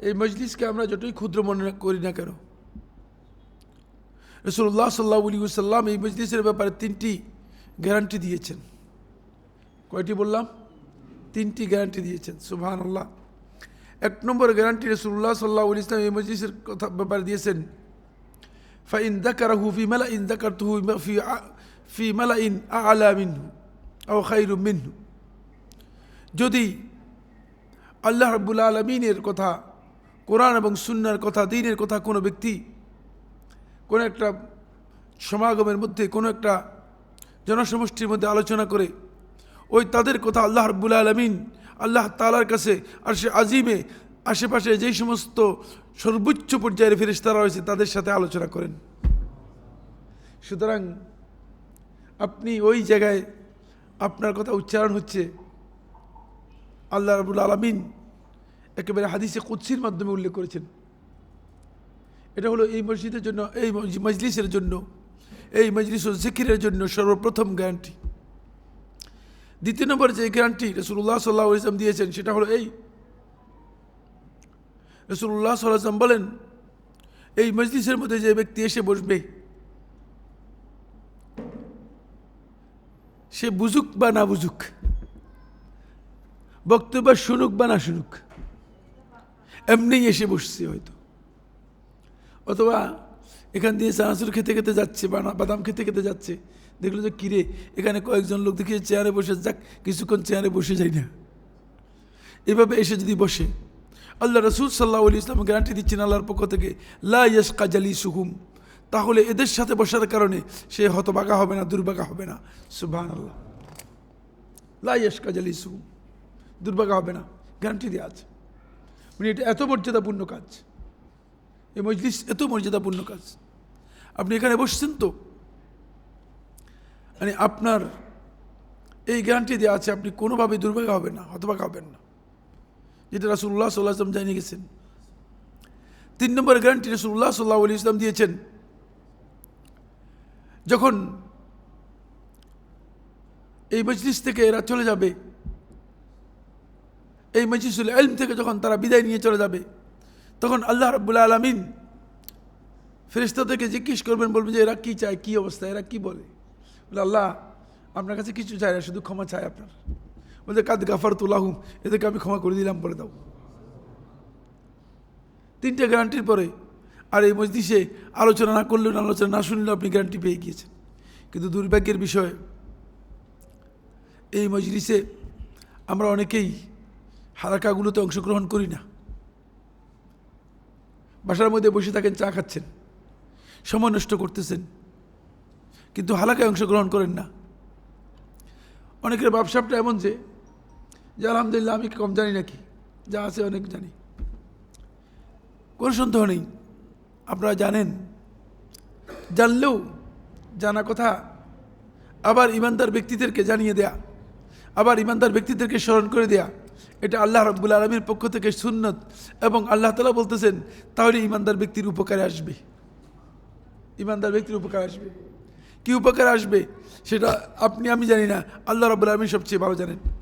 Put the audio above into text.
এই মজলিসকে আমরা যতই ক্ষুদ্র মনে করি না কেন? রসুল্লাহ সাল্লাহ আলী সাল্লাম এই মজলিসের ব্যাপারে তিনটি গ্যারান্টি দিয়েছেন। কয়টি বললাম? তিনটি গ্যারান্টি দিয়েছেন সুবহান আল্লাহ এক নম্বর গ্যারান্টি রসুল্লাহ সাল্লাহ আলী ইসলাম এই মজলিসের কথা ব্যাপারে দিয়েছেন, ফাইন দাকারাহু ফি মালা ইন দাকারতুহু ফি আ- ফি মালা ইন আলা মিনহু আও খাইরু মিনহু। যদি আল্লাহ রাব্বুল আলমিনের কথা কোরআন এবং সুন্নার কথা, দিনের কথা কোনো ব্যক্তি কোনো একটা সমাগমের মধ্যে, কোনো একটা জনসমষ্টির মধ্যে আলোচনা করে, ওই তাদের কথা আল্লাহ রাব্বুল আলমিন, আল্লাহ তালার কাছে আর সে আজিমে, আশেপাশে যেই সমস্ত সর্বোচ্চ পর্যায়ের ফেরিস্তারা রয়েছে, তাদের সাথে আলোচনা করেন। সুতরাং আপনি ওই জায়গায় আপনার কথা উচ্চারণ হচ্ছে, আল্লাহ রাবুল আলমিন একেবারে হাদিসে কুৎসির মাধ্যমে উল্লেখ করেছেন। এটা হলো এই মসজিদের জন্য, এই মজলিসের জন্য, এই মজলিস জিকিরের জন্য সর্বপ্রথম গ্যারান্টি। দ্বিতীয় নম্বর যে গ্যারান্টি রসুল্লাহ সাল্লাহ ইসলাম দিয়েছেন, সেটা হলো এই। রসুল্লাহ সাল্লাহ ইসলাম বলেন, এই মজলিসের মধ্যে যে ব্যক্তি এসে বসবে, সে বুঝুক বা না বুঝুক, বক্তব্য শুনুক বা না শুনুক এমনিই এসে বসছে হয়তো। অথবা এখান দিয়ে চানাচুর খেতে খেতে যাচ্ছে বাদাম খেতে খেতে যাচ্ছে। দেখল যে, কিরে, এখানে কয়েকজন লোক দেখি চেয়ারে বসে, যাক, কিছুক্ষণ চেয়ারে বসে যায় না। এভাবে এসে যদি বসে, আল্লাহ রসুল সাল্লাহ আলী ইসলাম গ্যারান্টি দিচ্ছেন আল্লাহর পক্ষ থেকে, লা ইয়াস কাজালি সুহুম তাহলে এদের সাথে বসার কারণে সে হতবাগা হবে না, দুর্বাগা হবে না। সুবাহ আল্লাহ লা ইয়াস কাজালি সুহুম দুর্বাগা হবে না। গ্যারান্টি দেওয়া আছে। মানে এটা এত মর্যাদাপূর্ণ কাজ। এই মজলিস এত মর্যাদাপূর্ণ কাজ। আপনি এখানে বসছেন তো? মানে আপনার এই গ্যারান্টি দেওয়া আছে, আপনি কোনোভাবে দুর্ভাগা হবেন না হতভাগা হবেন না। যেটা রাসুল্লাহ সাল্লাহ আসলাম জানিয়ে গেছেন। তিন নম্বর গ্যারান্টি রসুল্লাহ সাল্লাহ আলী ইসলাম দিয়েছেন। যখন এই মজলিস থেকে এরা চলে যাবে এই মজিসুল এলম থেকে যখন তারা বিদায় নিয়ে চলে যাবে, তখন আল্লাহ রব্বুল্লা আলমিন ফেরিস্তা থেকে জিজ্ঞেস করবেন, বলবেন যে এরা কী চায়, কী অবস্থা, এরা কী বলে? বলে, আল্লাহ, আপনার কাছে কিছু চায় না, শুধু ক্ষমা চায় আপনার। বলতে কাদ গাফার তুলাহুম এদেরকে আমি ক্ষমা করে দিলাম, বলে দাও। তিনটে গ্যারান্টির পরে আর এই মসজিষে আলোচনা না করলেও আলোচনা না শুনলেও আপনি গ্যারান্টি পেয়ে গিয়েছেন। কিন্তু দুর্ভাগ্যের বিষয়, এই মজলিসে আমরা অনেকেই হালাকাগুলোতে অংশগ্রহণ করি না। বাসার মধ্যে বসে থাকেন, চা খাচ্ছেন, সময় নষ্ট করতেছেন, কিন্তু হালাকায় অংশগ্রহণ করেন না। অনেকের ব্যবসাটা এমন যে যে আলহামদুলিল্লাহ আমি কম জানি নাকি, যা আছে অনেক জানি। কোনো সন্দেহ নেই, আপনারা জানেন। জানলেও জানা কথা, আবার ইমানদার ব্যক্তিদেরকে জানিয়ে দেয়া, আবার ইমানদার ব্যক্তিদেরকে স্মরণ করে দেয়া এটা আল্লাহ রব্বুল আলমীর পক্ষ থেকে সুন্নত। এবং আল্লাহ তালা বলতেছেন, তাহলে ইমানদার ব্যক্তির উপকারে আসবে। ইমানদার ব্যক্তির উপকার আসবে। কি উপকার আসবে? সেটা আপনি, আমি জানি না। আল্লাহ রব্বুল আলমী সবচেয়ে ভালো জানেন।